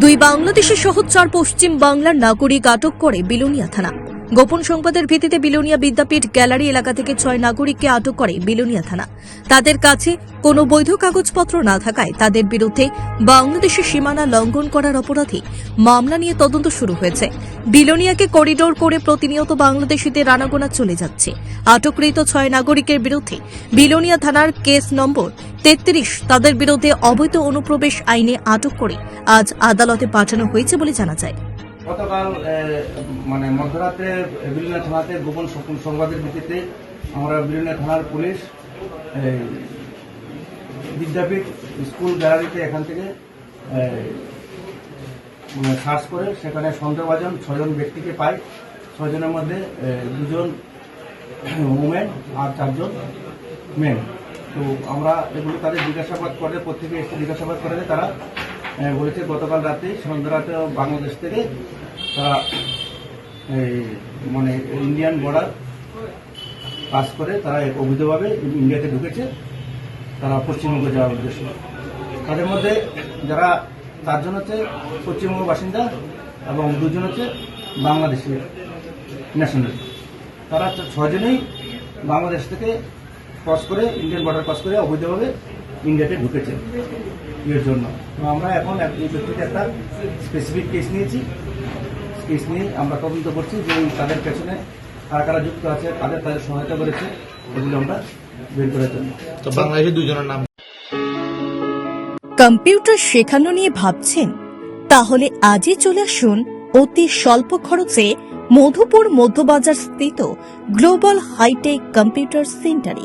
দুই বাংলাদেশের সহ চার পশ্চিম বাংলার নাগরিক আটক করে বিলুনিয়া থানা। গোপন সংবাদের ভিত্তিতে বিলোনিয়া বিদ্যাপীঠ গ্যালারি এলাকা থেকে ছয় নাগরিককে আটক করে বিলোনিয়া থানা। তাদের কাছে কোনো বৈধ কাগজপত্র না থাকায় তাদের বিরুদ্ধে বাংলাদেশের সীমানা লঙ্ঘন করার অপরাধে মামলা নিয়ে তদন্ত শুরু হয়েছে। বিলোনিয়াকে করিডোর করে প্রতিনিয়ত বাংলাদেশিদের রানাগোনা চলে যাচ্ছে। আটককৃত ছয় নাগরিকের বিরুদ্ধে বিলোনিয়া থানার কেস নম্বর তেত্রিশ তাদের বিরুদ্ধে অবৈধ অনুপ্রবেশ আইনে আটক করে আজ আদালতে পাঠানো হয়েছে বলে জানা যায়। গতকাল মানে মধ্যরাতে বিলিনা থানাতে গোপন সংবাদের ভিত্তিতে আমরা বিলিনা থানার পুলিশ বিদ্যাপীঠ স্কুল গ্যালারিতে এখান থেকে মানে সার্চ করে সেখানে সন্দেহভাজন ছজন ব্যক্তিকে পাই ছজনের মধ্যে দুজন উমেন আর চারজন মেন তো আমরা এগুলো তাদের জিজ্ঞাসাবাদ করে, প্রত্যেকে এসে জিজ্ঞাসাবাদ করে তারা বলেছে গতকাল রাতে, সন্ধ্যা রাতে বাংলাদেশ থেকে তারা মানে ইন্ডিয়ান বর্ডার পাস করে তারা অবৈধভাবে ইন্ডিয়াতে ঢুকেছে। তারা পশ্চিমবঙ্গে যাওয়ার উদ্দেশ্য। তাদের মধ্যে যারা, চারজন হচ্ছে পশ্চিমবঙ্গ বাসিন্দা এবং দুজন হচ্ছে বাংলাদেশি ন্যাশনাল তারা ছজনেই বাংলাদেশ থেকে ক্রস করে, ইন্ডিয়ান বর্ডার ক্রস করে অবৈধভাবে ইন্ডিয়াতে ঢুকেছে এর জন্য। তো আমরা এখন এই ব্যক্তিকে একটা স্পেসিফিক কেস নিয়েছি। কেস নিয়ে আমরা তদন্ত করছি যে তাদের পেছনে কারা কারা যুক্ত আছে কাদের তাদের সহায়তা করেছে এগুলো আমরা বের করার জন্য তো বাংলাদেশের দুজনের নাম? কম্পিউটার শেখানো নিয়ে ভাবছেন? তাহলে আজই চলে আসুন অতি স্বল্প খরচে মধুপুর মধ্যবাজার স্থিত গ্লোবাল হাইটেক কম্পিউটার সেন্টারে।